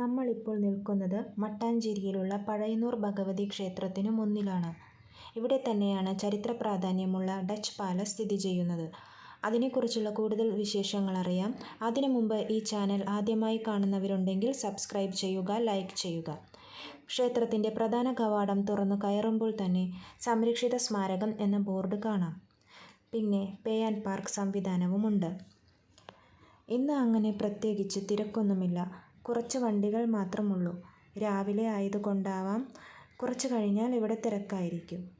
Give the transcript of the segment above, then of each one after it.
നമ്മളിപ്പോൾ നിൽക്കുന്നത് മട്ടാഞ്ചേരിയിലുള്ള പഴയന്നൂർ ഭഗവതി ക്ഷേത്രത്തിന് മുന്നിലാണ്. ഇവിടെ തന്നെയാണ് ചരിത്ര പ്രാധാന്യമുള്ള ഡച്ച് പാലസ് സ്ഥിതി ചെയ്യുന്നത്. അതിനെക്കുറിച്ചുള്ള കൂടുതൽ വിശേഷങ്ങൾ അറിയാം അതിനു മുമ്പ് ഈ ചാനൽ ആദ്യമായി കാണുന്നവരുണ്ടെങ്കിൽ സബ്സ്ക്രൈബ് ചെയ്യുക, ലൈക്ക് ചെയ്യുക. ക്ഷേത്രത്തിന്റെ പ്രധാന കവാടം തുറന്നു കയറുമ്പോൾ തന്നെ സംരക്ഷിത സ്മാരകം എന്ന ബോർഡ് കാണാം. പിന്നെ പേ ആൻഡ് പാർക്ക് സംവിധാനവുമുണ്ട്. ഇന്ന് അങ്ങനെ പ്രത്യേകിച്ച് തിരക്കൊന്നുമില്ല. കുറച്ച് വണ്ടികൾ മാത്രമുള്ളൂ. രാവിലെ ആയതുകൊണ്ടാവാം കുറച്ച് കഴിഞ്ഞാൽ ഇവിടെ തിരക്കായിരിക്കും.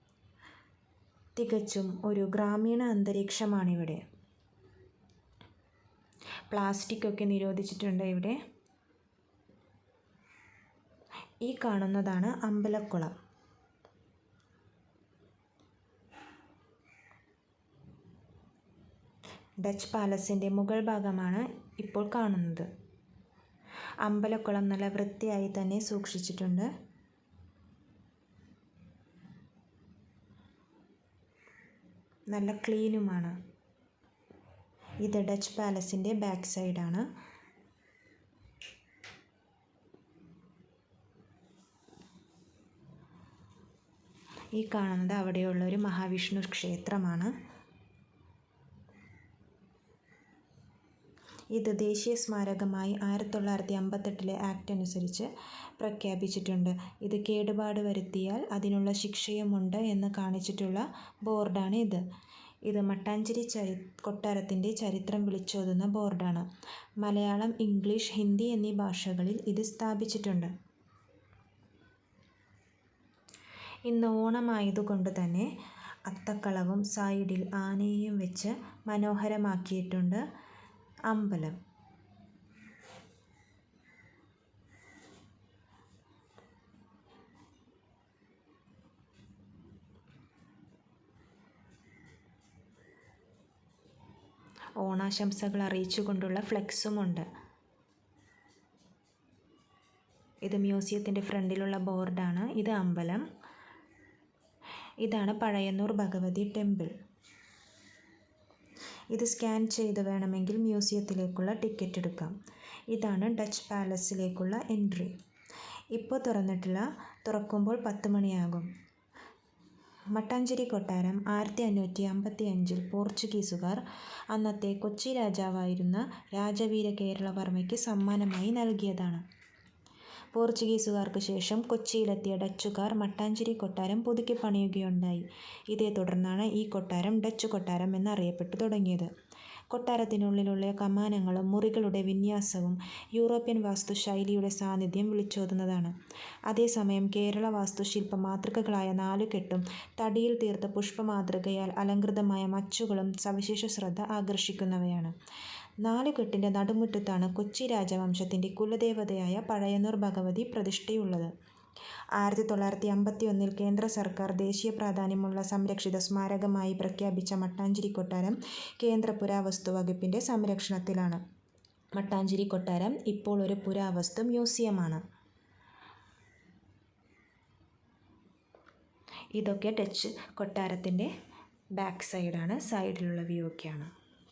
തികച്ചും ഒരു ഗ്രാമീണ അന്തരീക്ഷമാണിവിടെ. പ്ലാസ്റ്റിക് ഒക്കെ നിരോധിച്ചിട്ടുണ്ട് ഇവിടെ. ഈ കാണുന്നതാണ് അമ്പലക്കുളം. ഡച്ച് പാലസിന്റെ മുകൾ ഭാഗമാണ് ഇപ്പോൾ കാണുന്നത്. അമ്പലക്കുളം നല്ല വൃത്തിയായി തന്നെ സൂക്ഷിച്ചിട്ടുണ്ട്. നല്ല ക്ലീനുമാണ്. ഇത് ഡച്ച് പാലസിന്റെ ബാക്ക് സൈഡാണ്. ഈ കാണുന്നത് അവിടെയുള്ള ഒരു മഹാവിഷ്ണു ക്ഷേത്രമാണ്. ഇത് ദേശീയ സ്മാരകമായി ആയിരത്തി തൊള്ളായിരത്തി അമ്പത്തെട്ടിലെ ആക്ട് അനുസരിച്ച് പ്രഖ്യാപിച്ചിട്ടുണ്ട്. ഇത് കേടുപാട് വരുത്തിയാൽ അതിനുള്ള ശിക്ഷയുമുണ്ട് എന്ന് കാണിച്ചിട്ടുള്ള ബോർഡാണ് ഇത്. ഇത് മട്ടാഞ്ചേരി ചരി കൊട്ടാരത്തിന്റെ ചരിത്രം വിളിച്ചോതുന്ന ബോർഡാണ്. മലയാളം, ഇംഗ്ലീഷ്, ഹിന്ദി എന്നീ ഭാഷകളിൽ ഇത് സ്ഥാപിച്ചിട്ടുണ്ട്. ഇന്ന് ഓണമായതുകൊണ്ട് തന്നെ അത്തക്കളവും സൈഡിൽ ആനയെയും വെച്ച് മനോഹരമാക്കിയിട്ടുണ്ട് അമ്പലം. ഓണാശംസകൾ അറിയിച്ചുകൊണ്ടുള്ള ഫ്ലെക്സുമുണ്ട്. ഇത് മ്യൂസിയത്തിന്റെ ഫ്രണ്ടിലുള്ള ബോർഡാണ്. ഇത് അമ്പലം. ഇതാണ് പഴയന്നൂർ ഭഗവതി ടെമ്പിൾ. ഇത് സ്കാൻ ചെയ്ത് വേണമെങ്കിൽ മ്യൂസിയത്തിലേക്കുള്ള ടിക്കറ്റ് എടുക്കാം. ഇതാണ് ഡച്ച് പാലസിലേക്കുള്ള എൻട്രി. ഇപ്പോൾ തുറന്നിട്ടില്ല. തുറക്കുമ്പോൾ പത്ത് മണിയാകും. മട്ടാഞ്ചേരി കൊട്ടാരം ആയിരത്തി അഞ്ഞൂറ്റി അമ്പത്തി അഞ്ചിൽ പോർച്ചുഗീസുകാർ അന്നത്തെ കൊച്ചി രാജാവായിരുന്ന രാജവീര കേരളവർമ്മയ്ക്ക് സമ്മാനമായി നൽകിയതാണ്. പോർച്ചുഗീസുകാർക്ക് ശേഷം കൊച്ചിയിലെത്തിയ ഡച്ചുകാർ മട്ടാഞ്ചേരി കൊട്ടാരം പുതുക്കി പണിയുകയുണ്ടായി ഇതേ തുടർന്നാണ് ഈ കൊട്ടാരം ഡച്ചു കൊട്ടാരം എന്നറിയപ്പെട്ടു തുടങ്ങിയത്. കൊട്ടാരത്തിനുള്ളിലുള്ള കമാനങ്ങളും മുറികളുടെ വിന്യാസവും യൂറോപ്യൻ വാസ്തുശൈലിയുടെ സാന്നിധ്യം വിളിച്ചോതുന്നതാണ്. അതേസമയം കേരള വാസ്തുശില്പ മാതൃകകളായ നാലുകെട്ടും തടിയിൽ തീർത്ത പുഷ്പമാതൃകയാൽ അലങ്കൃതമായ മച്ചുകളും സവിശേഷ ശ്രദ്ധ ആകർഷിക്കുന്നവയാണ്. നാലുകെട്ടിന്റെ നടുമുറ്റത്താണ് കൊച്ചി രാജവംശത്തിന്റെ കുലദേവതയായ പഴയന്നൂർ ഭഗവതി പ്രതിഷ്ഠയുള്ളത്. ആയിരത്തി തൊള്ളായിരത്തി അമ്പത്തി ഒന്നിൽ കേന്ദ്ര സർക്കാർ ദേശീയ പ്രാധാന്യമുള്ള സംരക്ഷിത സ്മാരകമായി പ്രഖ്യാപിച്ച മട്ടാഞ്ചേരി കൊട്ടാരം കേന്ദ്ര പുരാവസ്തു വകുപ്പിന്റെ സംരക്ഷണത്തിലാണ്. മട്ടാഞ്ചേരി കൊട്ടാരം ഇപ്പോൾ ഒരു പുരാവസ്തു മ്യൂസിയമാണ്. ഇതൊക്കെ ഡച്ച് കൊട്ടാരത്തിന്റെ ബാക്ക് സൈഡാണ്. സൈഡിലുള്ള വ്യൂ ഒക്കെയാണ്.